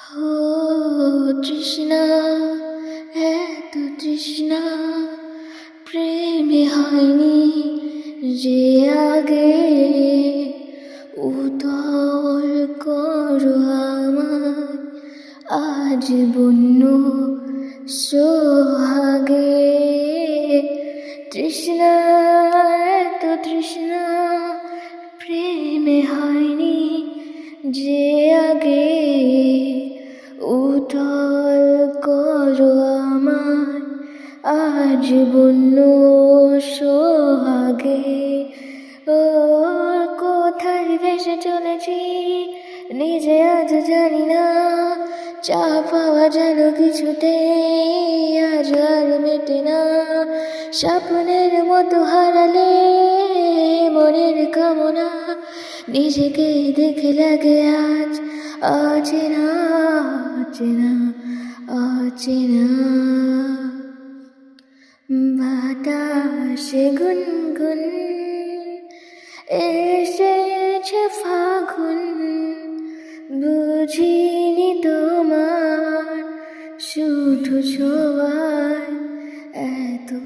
ও তৃষ্ণা, এত তৃষ্ণা, প্রেমে হয়নি যে আগে। উতল করো আমায়, আজ বন্য সোহাগে। তৃষ্ণা, এত তৃষ্ণা, প্রেমে হয়নি যে আজ বন্য সোহাগে। ও, কোথায় ভেসে চলেছি? নিজে আজ জানি না। চা পাওয়া যেন কিছুতে আজ আর মেটে না। স্বপ্নের মতো হারালে মনের কামনা নিজেকে দেখে লাগে আজ। অচেনা অচেনা অচেনা। বাতাসে গুনগুন এসেছে ফাগুন। বুঝিনি তোমার শুধু ছোঁয়া